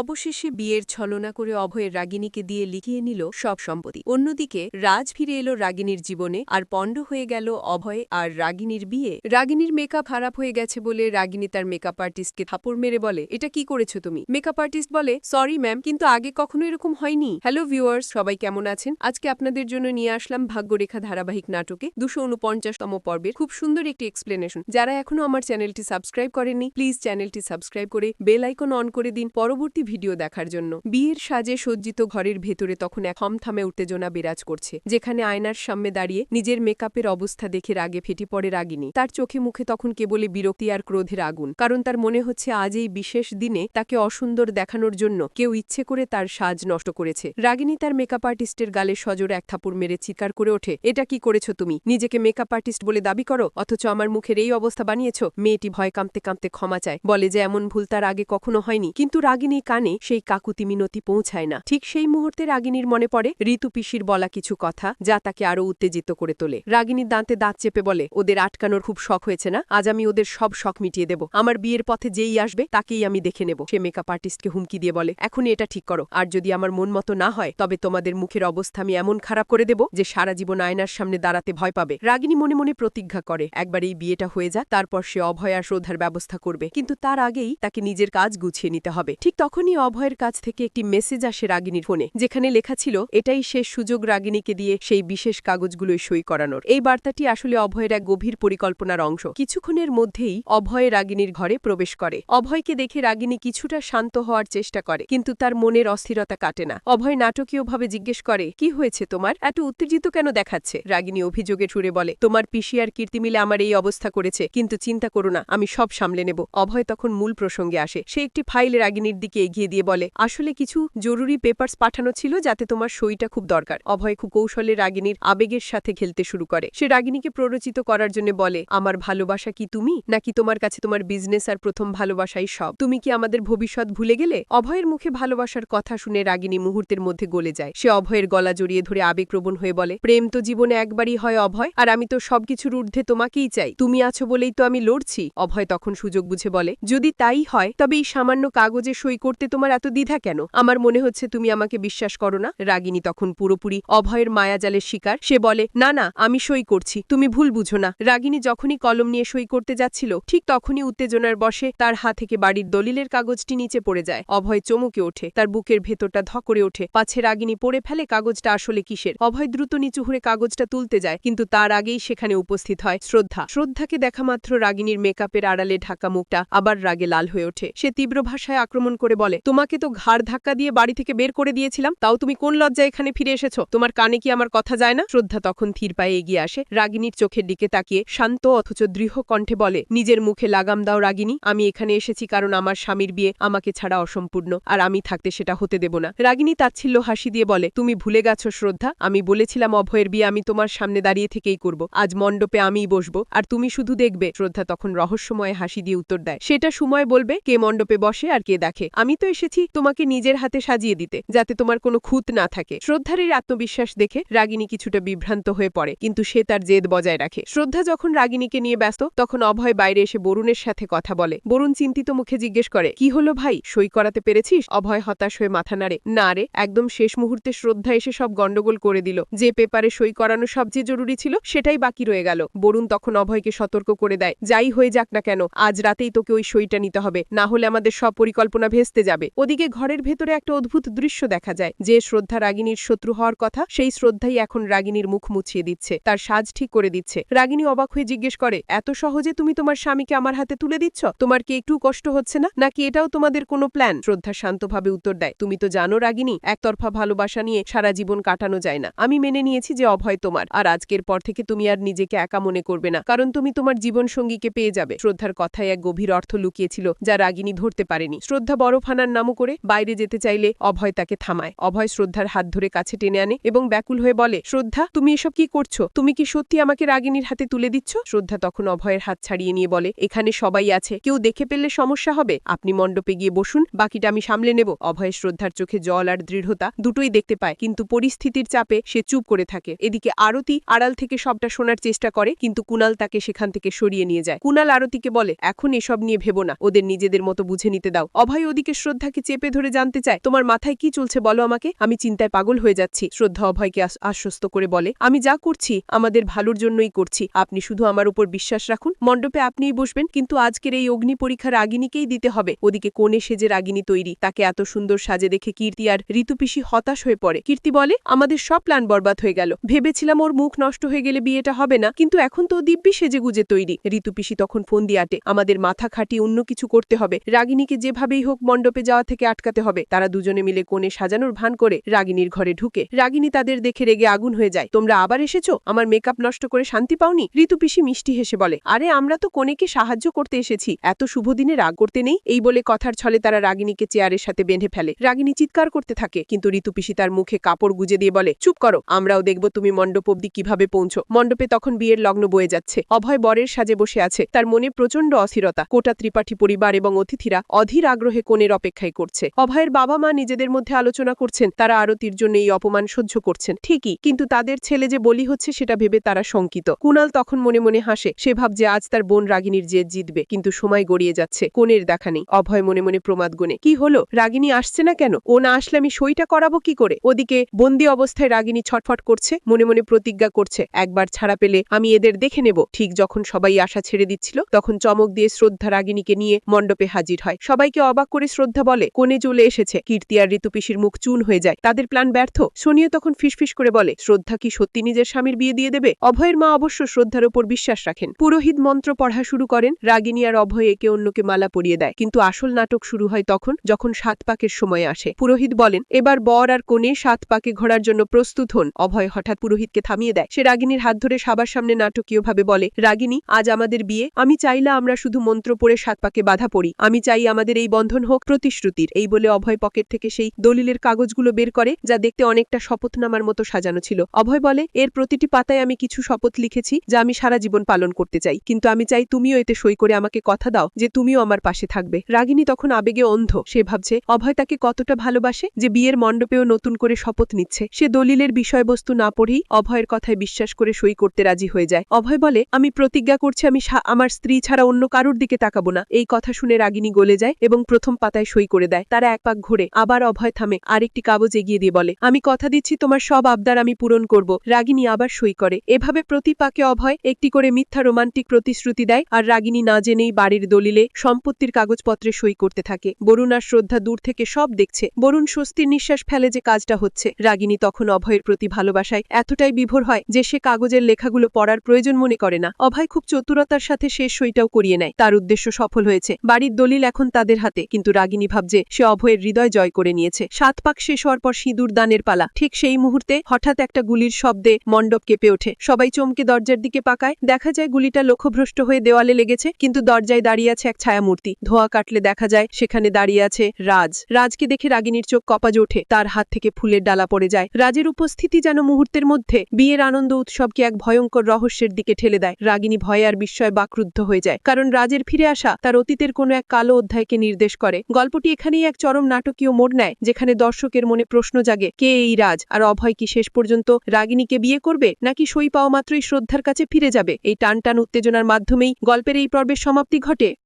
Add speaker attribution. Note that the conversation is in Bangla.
Speaker 1: অবশেষে বিয়ের ছলনা করে অভয়ের রাগিনীকে দিয়ে লিখিয়ে নিল সব সম্পত্তি। অন্যদিকে রাজ ফিরে এলো রাগিনীর জীবনে আর পণ্ড হয়ে গেল অভয় আর রাগিনীর বিয়ে। রাগিনীর মেকআপ খারাপ হয়ে গেছে বলে রাগিনী তার মেকআপ আর্টিস্টকে থাপড় মেরে বলে, এটা কি করেছ তুমি? মেকআপ আর্টিস্ট বলে সরি ম্যাম কিন্তু আগে কখনো এরকম হয়নি। হ্যালো ভিউয়ার্স সবাই কেমন আছেন? আজকে আপনাদের জন্য নিয়ে আসলাম ভাগ্যরেখা ধারাবাহিক নাটকে দুশো উনপঞ্চাশতম পর্বের খুব সুন্দর একটি এক্সপ্লেনেশন যারা এখনও আমার চ্যানেলটি সাবস্ক্রাইব করেননি প্লিজ চ্যানেলটি সাবস্ক্রাইব করে বেল আইকন অন করে দিন। পরবর্তী ভিডিও দেখার জন্য। বিয়ের সাজে সজ্জিত ঘরের ভেতরে তখন এক থমথমে উত্তেজনা বিরাজ করছে, যেখানে আয়নার সামনে দাঁড়িয়ে নিজের মেকআপের অবস্থা দেখে রাগে ফেটে পড়ে রাগিনী। তার চোখে মুখে তখন কেবলই বিরক্তি আর ক্রোধের আগুন, কারণ তার মনে হচ্ছে আজ এই বিশেষ দিনে তাকে অসুন্দর দেখানোর জন্য কেউ ইচ্ছে করে তার সাজ নষ্ট করেছে। রাগিনী তার মেকআপ আর্টিস্টের গালে সজোরে এক থাপুর মেরে চিৎকার করে ওঠে, এটা কি করেছ তুমি? নিজেকে মেকআপ আর্টিস্ট বলে দাবি করো? অথচ আমার মুখের এই অবস্থা বানিয়েছ? মেয়েটি ভয় কাঁপতে কাঁপতে ক্ষমা চায়, বলে যে এমন ভুল তার আগে কখনো হয়নি। কিন্তু রাগিনীর কানে সেই কাকুতি মিনতি পৌঁছায় না। ঠিক সেই মুহূর্তে রাগিনীর মনে পড়ে, ঋতু পিসির বলা কিছু কথা যা তাকে আরও উত্তেজিত করে তোলে। রাগিনীর দাঁতে দাঁত চেপে বলে, ওদের আটকানোর খুব শখ হয়েছে না? আজ আমি ওদের সব শখ মিটিয়ে দেব। আমার বিয়ের পথে যেই আসবে, তাকেই আমি দেখে নেব। সে মেকআপ আর্টিস্টকে হুমকি দিয়ে বলে, এখনই এটা ঠিক করো। আর যদি আমার মন মতো না হয়, তবে তোমাদের মুখের অবস্থা আমি এমন খারাপ করে দেব যে সারা জীবন আয়নার সামনে দাঁড়াতে ভয় পাবে। রাগিনী মনে মনে প্রতিজ্ঞা করে, একবার এই বিয়েটা হয়ে যাক, তারপর সে অভয় আর শ্রদ্ধার ব্যবস্থা করবে। কিন্তু তার আগেই তাকে নিজের কাজ গুছিয়ে নিতে হবে। ঠিক তখনই অভয়ের কাছ থেকে একটি মেসেজ আসে রাগিনীর ফোনে, যেখানে লেখা ছিল, এটাই শেষ সুযোগ রাগিনীকে দিয়ে সেই বিশেষ কাগজগুলোই সই করানোর। এই বার্তাটি আসলে অভয়ের এক গভীর পরিকল্পনার অংশ। কিছুক্ষণের মধ্যেই অভয় রাগিনীর ঘরে প্রবেশ করে। অভয়কে দেখে রাগিনী কিছুটা শান্ত হওয়ার চেষ্টা করে, কিন্তু তার মনের অস্থিরতা কাটে না। অভয় নাটকীয়ভাবে জিজ্ঞেস করে, কি হয়েছে তোমার? এত উত্তেজিত কেন দেখাচ্ছে? রাগিনী অভিযোগে সুরে বলে, তোমার পিসি আর কীর্তি মিলে আমার এই অবস্থা করেছে, কিন্তু চিন্তা করো না, আমি সব সামলে নেব। অভয় তখন মূল প্রসঙ্গে আসে। সে একটি ফাইল রাগিনীর দিকে এগিয়ে দিয়ে বলে, আসলে কিছু জরুরি পেপার্স পাঠানো ছিল যাতে তোমার সইটা খুব দরকার। অভয় খুব কৌশলে রাগিনীর আবেগের সাথে খেলতে শুরু করে। সে রাগিনীকে প্ররোচিত করার জন্য বলে, আমার ভালোবাসা কি তুমি? নাকি তোমার কাছে তোমার বিজনেস আর প্রথম ভালোবাসাই সব? তুমি কি আমাদের ভবিষ্যৎ ভুলে গেলে? অভয়ের মুখে ভালোবাসার কথা শুনে রাগিনী মুহূর্তের মধ্যে গলে যায়। সে অভয়ের গলা জড়িয়ে ধরে আবেগপ্রবণ হয়ে বলে, প্রেম তো জীবনে একবারই হয় অভয়, আর আমি তো সবকিছুর ঊর্ধ্বে তোমাকেই চাই। তুমি আছো বলেই তো আমি লড়ছি। অভয় তখন সুযোগ বুঝে বলে, যদি তাই হয়, তবে এই সামান্য কাগজে সই করতে তোমার এত দ্বিধা কেন? আমার মনে হচ্ছে তুমি আমাকে বিশ্বাস করো না। রাগিনী তখন পুরোপুরি অভয়ের মায়াজালের শিকার। সে বলে, না না, আমি সই করছি। তুমি ভুল বুঝো না। রাগিনী যখনই কলম নিয়ে সই করতে যাচ্ছিল, ঠিক তখনই উত্তেজনার বসে তার হাত থেকে বাড়ির দলিলের কাগজটি নিচে পড়ে যায়। অভয় চমকে ওঠে। তার বুকের ভেতরটা ধকরে ওঠে। পাছে রাগিনী পড়ে ফেলে কাগজটা আসলে কিসের? অভয় দ্রুত নিচু হুড়ে কাগজটা তুলতে যায়, কিন্তু তার আগেই সেখানে উপস্থিত হয় শ্রদ্ধা। শ্রদ্ধাকে দেখা মাত্র রাগিনীর মেকআপের আড়ালে ঢাকা মুখটা আবার রাগে লাল হয়ে ওঠে। সে তীব্র ভাষায় আক্রমণ করে বলে, তোমাকে তো ঘাড় ধাক্কা দিয়ে বাড়ি থেকে বের করে দিয়েছিলাম, তাও তুমি কোন লজ্জায় এখানে ফিরে এসেছ? তোমার কানে কি আমার কথা যায় না? শ্রদ্ধা তখন থির পায়ে এগিয়ে আসে, রাগিনীর চোখের দিকে তাকিয়ে শান্ত অথচ দৃঢ় কণ্ঠে বলে, নিজের মুখে লাগাম দাও রাগিনী, আমি এখানে এসেছি কারণ আমার স্বামীর বিয়ে আমাকে ছাড়া অসম্পূর্ণ, আর আমি থাকতে সেটা হতে দেব না। রাগিনী তাচ্ছিল্য হাসি দিয়ে বলে, তুমি ভুলে গেছো শ্রদ্ধা, আমি বলেছিলাম অভয়ের বিয়ে আমি তোমার সামনে দাঁড়িয়ে থেকেই করব, আজ মণ্ডপে আমিই বসবো, আর তুমি শুধু দেখবে। শ্রদ্ধা তখন রহস্যময় হাসি দিয়ে উত্তর দেয়, সেটা সময় বলবে, কে মণ্ডপে বসে আর কে দেখে। আমি তো এসেছি তোমাকে নিজের হাতে সাজিয়ে দিতে, যাতে তোমার কোনো খুঁত না থাকে। শ্রদ্ধার এই আত্মবিশ্বাস দেখে রাগিনী কিছুটা বিভ্রান্ত হয়ে পড়ে, কিন্তু সে তার জেদ বজায় রাখে। শ্রদ্ধা যখন রাগিনীকে নিয়ে ব্যস্ত, তখন অভয় বাইরে এসে বরুণের সাথে কথা বলে। বরুণ চিন্তিত মুখে জিজ্ঞেস করে, কি হলো ভাই? সই করাতে পেরেছিস? অভয় হতাশ হয়ে মাথা নাড়ে। না রে, একদম শেষ মুহূর্তে শ্রদ্ধা এসে সব গন্ডগোল করে দিল। যে পেপারে সই করানো সবচেয়ে জরুরি ছিল, সেটাই বাকি রয়ে গেল। বরুণ তখন অভয়কে সতর্ক করে দেয়, যাই হয়ে যাক না কেন, আজ রাতেই তোকে ওই সইটা নিতে হবে। না হলে আমাদের সব পরিকল্পনা ভেস্তে যাবে। ওদিকে ঘরের ভেতরে একটা অদ্ভুত দৃশ্য দেখা যায়। যে শ্রদ্ধা রাগিনীর শত্রু হওয়ার কথা, সেই শ্রদ্ধাই এখন রাগিনীর মুখ মুছিয়ে দিচ্ছে। তার সাজ ঠিক করে দিচ্ছে। রাগিনী অবাক হয়ে জিজ্ঞেস করে, এত সহজে তুমি তোমার স্বামীকে আমার হাতে তুলে দিচ্ছ? তোমার কি একটু কষ্ট হচ্ছে না? নাকি এটাও তোমাদের কোনো প্ল্যান? শ্রদ্ধা শান্তভাবে উত্তর দেয়, তুমি তো জানো রাগিনী, একতরফা ভালোবাসা নিয়ে সারা জীবন কাটানো যায় না। আমি মেনে নিয়েছি যে অভয় তোমার, আর আজকের পর থেকে তুমি আর নিজেকে একা মনে করবে না, কারণ তুমি তোমার জীবন সঙ্গীকে পেয়ে যাবে। শ্রদ্ধার কথায় এক গভীর অর্থ লুকিয়েছিল, যা রাগিনী ধরতে পারেনি। শ্রদ্ধা বড় ফানার নামও করে বাইরে যেতে চাইলে অভয় তাকে থামায়। অভয় শ্রদ্ধার হাত ধরে কাছে টেনে আনে এবং ব্যাকুল হয়ে বলে, শ্রদ্ধা, তুমি এসব কি করছ? তুমি কি সত্যি আমাকে রাগিনীর হাতে তুলে দিচ্ছ? শ্রদ্ধা তখন অভয়ের হাত ছাড়িয়ে নিয়ে বলে, এখানে সবাই আছে। কেউ দেখে পেলে সমস্যা হবে। আপনি মণ্ডপে গিয়ে বসুন, বাকিটা আমি সামলে নেব। অভয়ের শ্রদ্ধার চোখে জল আর দৃঢ়তা দুটোই দেখতে পায়, কিন্তু পরিস্থিতির চাপে সে চুপ করে থাকে। এদিকে আরতি আড়াল থেকে সবটা শোনার চেষ্টা করে, কিন্তু কুনাল তাকে সেখান থেকে সরিয়ে নিয়ে যায়। কুনাল আরতিকে বলে, এখন এসব নিয়ে ভেবো না। ওদের নিজেদের মতো বুঝে নিতে দাও। অভয় ওদিকে শ্রদ্ধাকে চেপে ধরে জানতে চায়, তোমার মাথায় কি চলছে বলো আমাকে? আমি চিন্তায় পাগল হয়ে যাচ্ছি। শ্রদ্ধা অভয়কে আশ্বস্ত করে বলে, আমি যা করছি, আমাদের ভালোর জন্যই করছি। আপনি শুধু আমার উপর বিশ্বাস রাখুন। মণ্ডপে আপনিই বসবেন, কিন্তু আজকের এই অগ্নি পরীক্ষা রাগিনীকেই দিতে হবে। ওদিকে কোণে সেজে রাগিনী তৈরি, তাকে এত সুন্দর সাজে দেখে কীর্তি আর ঋতুপিসি হতাশ হয়ে পড়ে। কীর্তি বলে, আমাদের সব প্ল্যান বরবাদ হয়ে গেল। ভেবেছিলাম ওর মুখ নষ্ট হয়ে গেলে বিয়েটা হবে না, কিন্তু এখন তো দিব্যি সেজে গুজে তৈরি। ঋতুপিসি তখন ফোন দিয়ে আটে, আমাদের মাথা খাটিয়ে অন্য কিছু করতে হবে। রাগিনীকে যেভাবেই হোক মণ্ডপে যাওয়া থেকে আটকাতে হবে। তারা দুজনে মিলে কোণে সাজানোর ভান করে রাগিনীর ঘরে ঢুকে, রাগিনী তাদের দেখে রেগে আগুন হয়ে যায়। তোমরা আবার এসেছ? আমার মেকআপ নষ্ট করে শান্তি পাওনি? ঋতুপিসি মিষ্টি হেসে বলে, আরে, আমরা তো কোনেকে সাহায্য করতে এসেছি। এত শুভ দিনে রাগ করতে নেই? এই বলে কথার ছলে তারা রাগিনীকে চেয়ারের সাথে বেঁধে ফেলে। রাগিনী চিৎকার করতে থাকে, কিন্তু ঋতুপিসি তার মুখে কাপড় গুজে দিয়ে বলে, চুপ করো, আমরাও দেখব তুমি মণ্ডপ অব্দি কীভাবে পৌঁছো। মণ্ডপে তখন বিয়ের লগ্ন বয়ে যাচ্ছে। অভয় বরের সাজে বসে আছে। তার মনে প্রচণ্ড অস্থিরতা। কোটা ত্রিপাঠী পরিবার এবং অতিথিরা অধীর আগ্রহে কোণের অপেক্ষায় করছে। অভয়ের বাবা মা নিজেদের মধ্যে আলোচনা করছেন, তারা আরতির জন্য এই অপমান সহ্য করছেন। ঠিকই, কিন্তু তাদের ছেলে যে বলি হচ্ছে সেটা ভেবে তারা শঙ্কিত। কুণাল তখন মনে মনে হাসে, সে ভাবছে আজ তার বোন রাগিনীর জেদ জিতবে, কিন্তু সময় গড়িয়ে যাচ্ছে, কোণের দেখা নেই। অভয় মনে মনে প্রমাদ গুনে কি হলো? রাগিনী আসছে না কেন? ও না আসলে আমি সইটা করাবো কি করে? ওদিকে বন্দি অবস্থায় রাগিনী ছটফট করছে, মনে মনে প্রতিজ্ঞা করছে, একবার ছাড়া পেলে আমি এদের দেখে নেব। ঠিক যখন সবাই আশা ছেড়ে দিচ্ছিল, তখন চমক দিয়ে শ্রদ্ধা রাগিনীকে নিয়ে মণ্ডপে হাজির হয়। সবাইকে অবাক করে বলে, কোণে চলে এসেছে। কীর্তি আর ঋতুপিসির মুখ চুন হয়ে যায়। তাদের প্ল্যান ব্যর্থ। সোনিয়া তখন ফিসফিস করে বলে, শ্রদ্ধা কি সত্যি নিজের স্বামীর বিয়ে দিয়ে দেবে? অভয়ের মা অবশ্য শ্রদ্ধার ওপর বিশ্বাস রাখেন। পুরোহিত মন্ত্র পড়া শুরু করেন, রাগিনী আর অভয় একে অন্যকে মালা পরিয়ে দেয়। কিন্তু আসল নাটক শুরু হয় তখন, যখন সাত পাকের সময় আসে। পুরোহিত বলেন, এবার বর আর কোণে সাত পাকে ঘোরার জন্য প্রস্তুত হন। অভয় হঠাৎ পুরোহিতকে থামিয়ে দেয়। সে রাগিনীর হাত ধরে সবার সামনে নাটকীয়ভাবে বলে, রাগিনী, আজ আমাদের বিয়ে। আমি চাইলা আমরা শুধু মন্ত্র পড়ে সাত পাকে বাধা পড়ি। আমি চাই আমাদের এই বন্ধন হোক। প্রতিশ্রুতির, এই বলে অভয় পকেট থেকে সেই দলিলের কাগজগুলো বের করে, যা দেখতে অনেকটা শপথনামার মতো সাজানো ছিল। অভয় বলে, এর প্রতিটি পাতায় আমি কিছু শপথ লিখেছি, যা আমি সারা জীবন পালন করতে চাই। কিন্তু আমি চাই তুমিও এতে সই করে আমাকে কথা দাও যে তুমিও আমার পাশে থাকবে। রাগিনী তখন আবেগে অন্ধ। সে ভাবছে, অভয় তাকে কতটা ভালোবাসে যে বিয়ের মণ্ডপেও নতুন করে শপথ নিচ্ছে। সে দলিলের বিষয়বস্তু না পড়েই অভয়ের কথায় বিশ্বাস করে সই করতে রাজি হয়ে যায়। অভয় বলে, আমি প্রতিজ্ঞা করছি, আমি আমার স্ত্রী ছাড়া অন্য কারুর দিকে তাকাবো না। এই কথা শুনে রাগিনী গলে যায় এবং প্রথম পাতায় সই করে দেয়। তারা এক পাক ঘুরে। আবার অভয় থামে। আরেকটি কাগজ এগিয়ে দিয়ে বলে, আমি কথা দিচ্ছি, তোমার সব আবদার আমি পূরণ করব। রাগিনী আবার সই করে। এভাবে প্রতি পাকে অভয় একটি করে মিথ্যা রোমান্টিক প্রতিশ্রুতি দেয় আর রাগিনী না জেনেই বাড়ির দলিলে সম্পত্তির কাগজপত্রে সই করতে থাকে। বরুণ আর শ্রদ্ধা দূর থেকে সব দেখছে। বরুণ স্বস্তির নিঃশ্বাস ফেলে যে কাজটা হচ্ছে। রাগিনী তখন অভয়ের প্রতি ভালোবাসায় এতটাই বিভোর হয় যে সে কাগজের লেখাগুলো পড়ার প্রয়োজন মনে করে না। অভয় খুব চতুরতার সাথে শেষ সইটাও করিয়ে নেয়। তার উদ্দেশ্য সফল হয়েছে। বাড়ির দলিল এখন তাদের হাতে, কিন্তু রাগিনী ভাবছে, সে অভয়ের হৃদয় জয় করে নিয়েছে। সাত পাক শেষ হওয়ার পর সিঁদুর দানের পালা। ঠিক সেই মুহূর্তে হঠাৎ একটা গুলির শব্দে মণ্ডপ কেঁপে ওঠে। সবাই চমকে দরজার দিকে পাকায়। দেখা যায় গুলিটা লক্ষ্যভ্রষ্ট হয়ে দেওয়ালে লেগেছে, কিন্তু দরজায় দাঁড়িয়ে আছে এক ছায়ামূর্তি। ধোয়া কাটলে দেখা যায় সেখানে দাঁড়িয়ে আছে রাজ। রাজকে দেখে রাগিনীর চোখ কপাজ ওঠে। তার হাত থেকে ফুলের ডালা পড়ে যায়। রাজের উপস্থিতি যেন মুহূর্তের মধ্যে বিয়ের আনন্দ উৎসবকে এক ভয়ঙ্কর রহস্যের দিকে ঠেলে দেয়। রাগিনী ভয়ে আর বিস্ময় বাক্রুদ্ধ হয়ে যায়। কারণ রাজের ফিরে আসা তার অতীতের কোনো এক কালো অধ্যায়কে নির্দেশ করে। গল্পটি এখানেই এক চরম নাটকীয় মোড় নেয়, যেখানে দর্শকের মনে প্রশ্ন জাগে, কে এই রাজ? আর অভয় কি শেষ পর্যন্ত রাগিনীকে বিয়ে করবে, নাকি সই পাওয়া মাত্রই শ্রদ্ধার কাছে ফিরে যাবে? এই টান টান উত্তেজনার মাধ্যমেই গল্পের এই পর্বের সমাপ্তি ঘটে।